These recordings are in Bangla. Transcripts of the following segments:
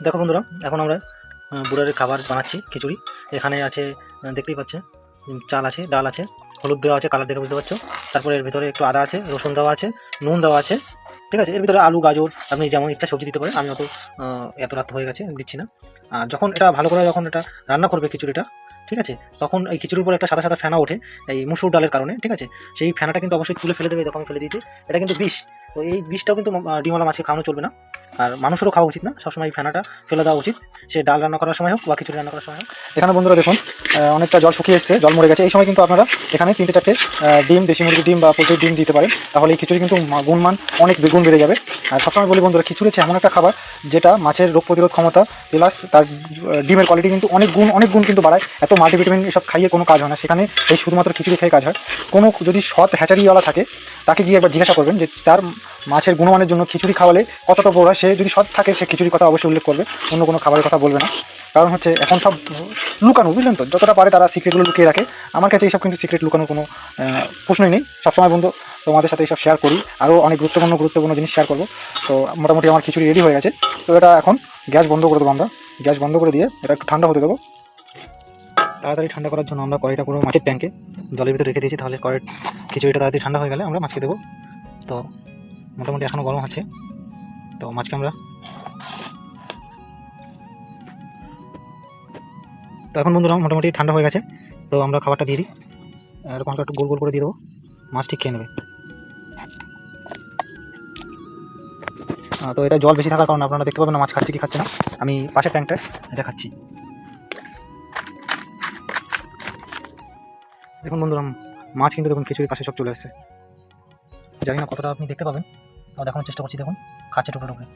দেখো বন্ধুরা এখন আমরা আহ, বুড়ারের খাবার বানাচ্ছি খিচুড়ি। এখানে আছে দেখতেই পাচ্ছে চাল আছে ডাল আছে হলুদ দেওয়া আছে কালার দেখে বুঝতে পারছ। তারপরে এর ভিতরে একটু আদা আছে রসুন দেওয়া আছে নুন দেওয়া আছে ঠিক আছে? এর ভিতরে আলু গাজর আপনি যেমন ইচ্ছা সবজি দিতে পারেন আমি অত এত রাত হয়ে গেছে দিচ্ছি না। আর যখন এটা ভালো করে যখন এটা রান্না করবে খিচুড়িটা ঠিক আছে? তখন এই খিচুড়ির উপরে একটা সাদা সাদা ফেনা ওঠে এই মুসুর ডালের কারণে ঠিক আছে? সেই ফেনাটা কিন্তু অবশ্যই তুলে ফেলে দেবে তখন ফেলে দিতে এটা কিন্তু বিষ তো এই বিষটাও কিন্তু ডিমওয়ালা মাছকে খাওয়ানো চলবে না। আর মানুষেরও খাওয়া উচিত না। সবসময় এই ফেনাটা ফেলে দেওয়া উচিত। সে ডাল রান্না করার সময় হোক বা খিচুড়ি রান্না করার সময় হোক। এখানে বন্ধুরা দেখুন অনেকটা জল শুকিয়ে এসছে, জল মরে গেছে। এই সময় কিন্তু আপনারা এখানে তিনটে চারটে ডিম, দেশি মুরগির ডিম বা পোলট্রির ডিম দিতে পারেন। তাহলে এই খিচুড়ি কিন্তু গুণমান অনেক বেগুন বেড়ে যাবে। আর সবসময় বলি বন্ধুরা খিচুড়ি হচ্ছে এমন একটা খাবার যেটা মাছের রোগ প্রতিরোধ ক্ষমতা প্লাস তার ডিমের কোয়ালিটি কিন্তু অনেক গুণ অনেক গুণ কিন্তু বাড়ায়। এত মাল্টিভিটামিন এসব খাইয়ে কোনো কাজ হয় না। সেখানে এই শুধুমাত্র খিচুড়ি খেয়ে কাজ হয়। কোনো যদি সৎ হ্যাচারিওয়ালা থাকে, তাকে গিয়ে একবার জিজ্ঞাসা করবেন যে তার মাছের গুণমানের জন্য খিচুড়ি খাওয়ালে কতটা বড় সে যদি সৎ থাকে, সে খিচুড়ির কথা অবশ্যই উল্লেখ করবে। অন্য কোনো খাবারের কথা বলবে না। কারণ হচ্ছে এখন সব লুকানো, বুঝলেন তো? যতটা পারে তারা সিক্রেটগুলো লুকিয়ে রাখে। আমার কাছে এইসব কিন্তু সিক্রেট লুকানোর কোনো প্রশ্নই নেই। সবসময় বন্ধু, তোমাদের সাথে এইসব শেয়ার করি। আরও অনেক গুরুত্বপূর্ণ গুরুত্বপূর্ণ জিনিস শেয়ার করব। তো মোটামুটি আমার খিচুড়ি রেডি হয়ে গেছে। তো এটা এখন গ্যাস বন্ধ করে দেবো আমরা। গ্যাস বন্ধ করে দিয়ে এটা একটু ঠান্ডা হতে দেবো। তাড়াতাড়ি ঠান্ডা করার জন্য আমরা কড়াইটা পুরো মাছের ট্যাঙ্কে জলের ভিতরে রেখে দিয়েছি। তাহলে কড়াই খিচুড়িটা তাড়াতাড়ি ঠান্ডা হয়ে গেলে আমরা মাছকে দেবো। তো মোটামুটি এখনও গরম আছে। তো মাছকে আমরা তো এখন বন্ধুরা মোটামুটি ঠান্ডা হয়ে গেছে, তো আমরা খাবারটা দিয়ে দিই। এরকম একটু গোল গোল করে দিয়ে দেবো, মাছ ঠিক খেয়ে নেবে। তো এটা জল বেশি থাকার কারণে আপনারা দেখতে পাবেন না, মাছ খাচ্ছে কি খাচ্ছে না। আমি পাশের ট্যাঙ্কটা দেখাচ্ছি। খাচ্ছি দেখুন বন্ধুরা, মাছ কিন্তু দেখুন খিচুড়ির পাশে সব চলে এসেছে জানি না কতটা আপনি দেখতে পাবেন তাও দেখানোর চেষ্টা করছি, দেখুন, খাচ্ছে টুকরো টুকরে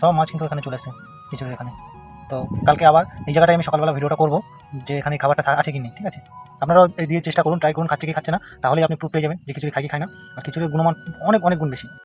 সব মাছ কিন্তু এখানে চলে এসেছে খিচুড়ির এখানে। তো কালকে আবার এই জায়গাটায় আমি সকালবেলা ভিডিওটা করব যে এখানে খাবারটা আছে কি নেই ঠিক আছে? আপনারাও দিয়ে চেষ্টা করুন ট্রাই করুন, খাচ্ছে কি খাচ্ছে না, তাহলেই আপনি প্রুফ পেয়ে যাবেন যে খিচুড়ি খাই কি খায় না। আর খিচুড়ির গুণমান অনেক অনেক গুণ বেশি।